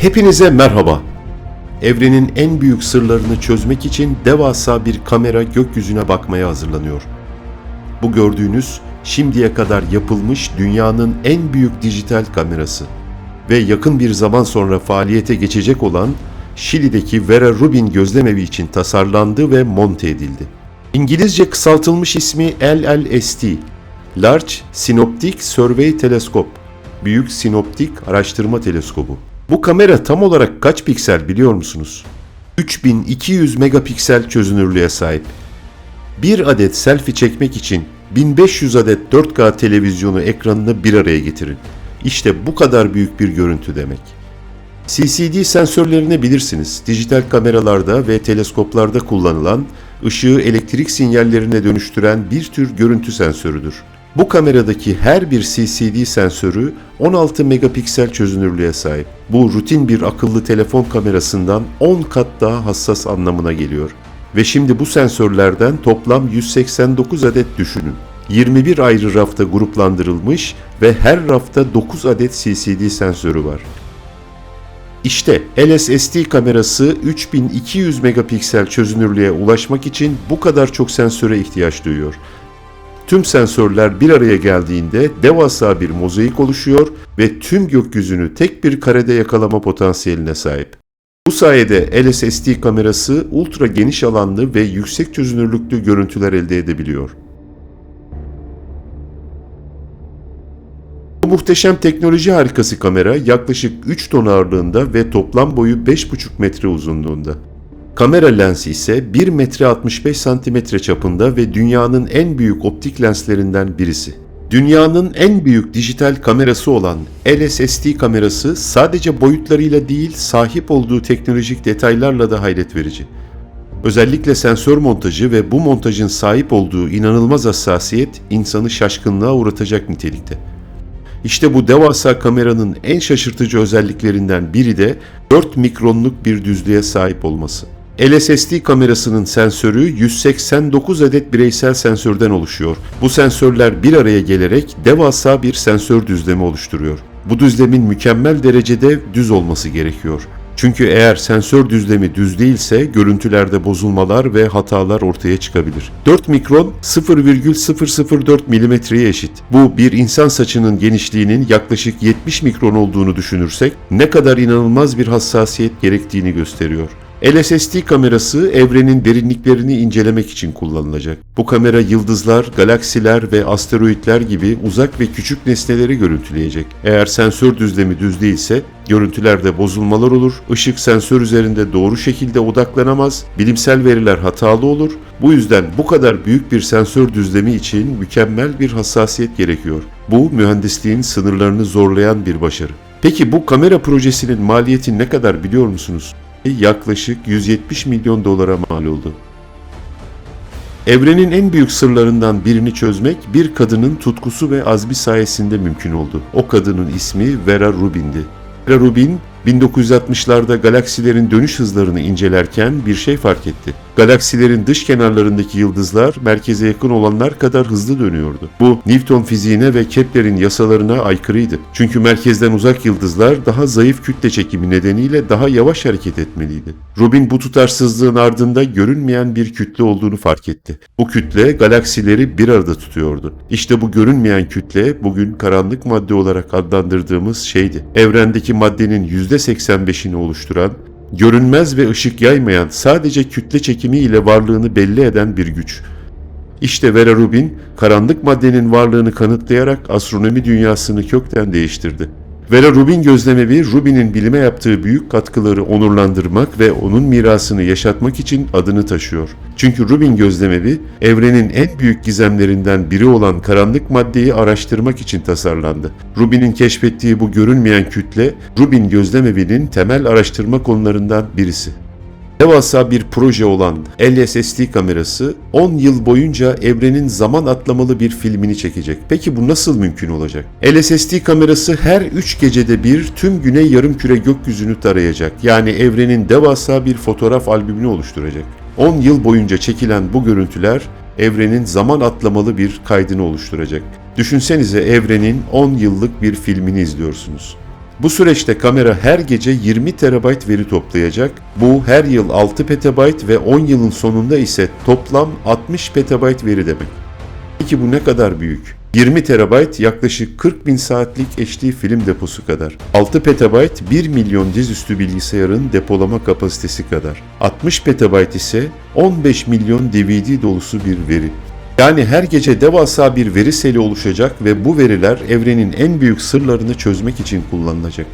Hepinize merhaba. Evrenin en büyük sırlarını çözmek için devasa bir kamera gökyüzüne bakmaya hazırlanıyor. Bu gördüğünüz şimdiye kadar yapılmış dünyanın en büyük dijital kamerası ve yakın bir zaman sonra faaliyete geçecek olan Şili'deki Vera Rubin gözlemevi için tasarlandı ve monte edildi. İngilizce kısaltılmış ismi LLST, Large Synoptic Survey Telescope, Büyük Sinoptik Araştırma Teleskobu. Bu kamera tam olarak kaç piksel biliyor musunuz? 3200 megapiksel çözünürlüğe sahip. Bir adet selfie çekmek için 1500 adet 4K televizyonu ekranını bir araya getirin. İşte bu kadar büyük bir görüntü demek. CCD sensörlerini bilirsiniz. Dijital kameralarda ve teleskoplarda kullanılan ışığı elektrik sinyallerine dönüştüren bir tür görüntü sensörüdür. Bu kameradaki her bir CCD sensörü 16 megapiksel çözünürlüğe sahip. Bu rutin bir akıllı telefon kamerasından 10 kat daha hassas anlamına geliyor. Ve şimdi bu sensörlerden toplam 189 adet düşünün. 21 ayrı rafta gruplandırılmış ve her rafta 9 adet CCD sensörü var. İşte LSSD kamerası 3200 megapiksel çözünürlüğe ulaşmak için bu kadar çok sensöre ihtiyaç duyuyor. Tüm sensörler bir araya geldiğinde devasa bir mozaik oluşuyor ve tüm gökyüzünü tek bir karede yakalama potansiyeline sahip. Bu sayede LSSD kamerası ultra geniş alanlı ve yüksek çözünürlüklü görüntüler elde edebiliyor. Bu muhteşem teknoloji harikası kamera yaklaşık 3 ton ağırlığında ve toplam boyu 5,5 metre uzunluğunda. Kamera lensi ise 1 metre 65 santimetre çapında ve dünyanın en büyük optik lenslerinden birisi. Dünyanın en büyük dijital kamerası olan LSSD kamerası sadece boyutlarıyla değil sahip olduğu teknolojik detaylarla da hayret verici. Özellikle sensör montajı ve bu montajın sahip olduğu inanılmaz hassasiyet insanı şaşkınlığa uğratacak nitelikte. İşte bu devasa kameranın en şaşırtıcı özelliklerinden biri de 4 mikronluk bir düzlüğe sahip olması. LSSD kamerasının sensörü 189 adet bireysel sensörden oluşuyor. Bu sensörler bir araya gelerek devasa bir sensör düzlemi oluşturuyor. Bu düzlemin mükemmel derecede düz olması gerekiyor. Çünkü eğer sensör düzlemi düz değilse görüntülerde bozulmalar ve hatalar ortaya çıkabilir. 4 mikron 0,004 milimetreye eşit. Bu bir insan saçının genişliğinin yaklaşık 70 mikron olduğunu düşünürsek ne kadar inanılmaz bir hassasiyet gerektiğini gösteriyor. LSSD kamerası evrenin derinliklerini incelemek için kullanılacak. Bu kamera yıldızlar, galaksiler ve asteroitler gibi uzak ve küçük nesneleri görüntüleyecek. Eğer sensör düzlemi düz değilse görüntülerde bozulmalar olur, ışık sensör üzerinde doğru şekilde odaklanamaz, bilimsel veriler hatalı olur. Bu yüzden bu kadar büyük bir sensör düzlemi için mükemmel bir hassasiyet gerekiyor. Bu mühendisliğin sınırlarını zorlayan bir başarı. Peki bu kamera projesinin maliyeti ne kadar biliyor musunuz? Yaklaşık 170 milyon dolara mal oldu. Evrenin en büyük sırlarından birini çözmek bir kadının tutkusu ve azmi sayesinde mümkün oldu. O kadının ismi Vera Rubin'di. Vera Rubin 1960'larda galaksilerin dönüş hızlarını incelerken bir şey fark etti. Galaksilerin dış kenarlarındaki yıldızlar merkeze yakın olanlar kadar hızlı dönüyordu. Bu Newton fiziğine ve Kepler'in yasalarına aykırıydı. Çünkü merkezden uzak yıldızlar daha zayıf kütle çekimi nedeniyle daha yavaş hareket etmeliydi. Rubin bu tutarsızlığın ardında görünmeyen bir kütle olduğunu fark etti. Bu kütle galaksileri bir arada tutuyordu. İşte bu görünmeyen kütle bugün karanlık madde olarak adlandırdığımız şeydi. Evrendeki maddenin %85'ini oluşturan görünmez ve ışık yaymayan sadece kütle çekimi ile varlığını belli eden bir güç. İşte Vera Rubin, karanlık maddenin varlığını kanıtlayarak astronomi dünyasını kökten değiştirdi. Vera Rubin gözlemevi, Rubin'in bilime yaptığı büyük katkıları onurlandırmak ve onun mirasını yaşatmak için adını taşıyor. Çünkü Rubin gözlemevi, evrenin en büyük gizemlerinden biri olan karanlık maddeyi araştırmak için tasarlandı. Rubin'in keşfettiği bu görünmeyen kütle, Rubin gözlemevinin temel araştırma konularından birisi. Devasa bir proje olan LSSD kamerası 10 yıl boyunca evrenin zaman atlamalı bir filmini çekecek. Peki bu nasıl mümkün olacak? LSSD kamerası her 3 gecede bir tüm güney yarımküre gökyüzünü tarayacak. Yani evrenin devasa bir fotoğraf albümünü oluşturacak. 10 yıl boyunca çekilen bu görüntüler evrenin zaman atlamalı bir kaydını oluşturacak. Düşünsenize evrenin 10 yıllık bir filmini izliyorsunuz. Bu süreçte kamera her gece 20 terabayt veri toplayacak. Bu her yıl 6 petabayt ve 10 yılın sonunda ise toplam 60 petabayt veri demek. Peki bu ne kadar büyük? 20 terabayt yaklaşık 40 bin saatlik HD film deposu kadar. 6 petabayt 1 milyon dizüstü bilgisayarın depolama kapasitesi kadar. 60 petabayt ise 15 milyon DVD dolusu bir veri. Yani her gece devasa bir veri seli oluşacak ve bu veriler evrenin en büyük sırlarını çözmek için kullanılacak.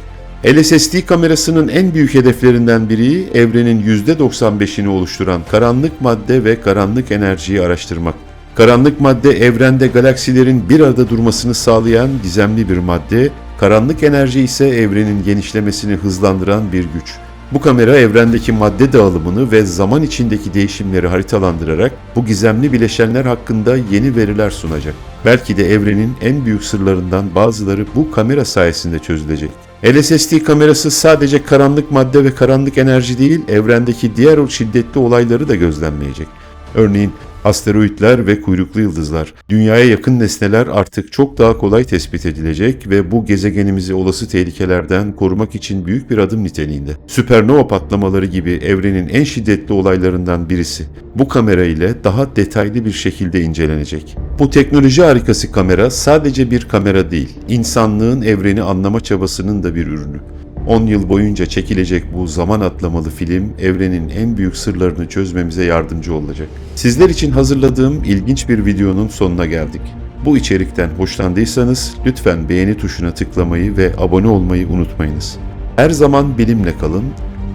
LSSD kamerasının en büyük hedeflerinden biri evrenin %95'ini oluşturan karanlık madde ve karanlık enerjiyi araştırmak. Karanlık madde evrende galaksilerin bir arada durmasını sağlayan gizemli bir madde, karanlık enerji ise evrenin genişlemesini hızlandıran bir güç. Bu kamera evrendeki madde dağılımını ve zaman içindeki değişimleri haritalandırarak bu gizemli bileşenler hakkında yeni veriler sunacak. Belki de evrenin en büyük sırlarından bazıları bu kamera sayesinde çözülecek. LSSD kamerası sadece karanlık madde ve karanlık enerji değil, evrendeki diğer şiddetli olayları da gözlemleyecek. Örneğin asteroitler ve kuyruklu yıldızlar, dünyaya yakın nesneler artık çok daha kolay tespit edilecek ve bu gezegenimizi olası tehlikelerden korumak için büyük bir adım niteliğinde. Süpernova patlamaları gibi evrenin en şiddetli olaylarından birisi. Bu kamera ile daha detaylı bir şekilde incelenecek. Bu teknoloji harikası kamera sadece bir kamera değil, insanlığın evreni anlama çabasının da bir ürünü. 10 yıl boyunca çekilecek bu zaman atlamalı film evrenin en büyük sırlarını çözmemize yardımcı olacak. Sizler için hazırladığım ilginç bir videonun sonuna geldik. Bu içerikten hoşlandıysanız lütfen beğeni tuşuna tıklamayı ve abone olmayı unutmayınız. Her zaman bilimle kalın.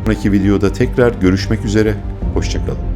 Sonraki videoda tekrar görüşmek üzere. Hoşçakalın.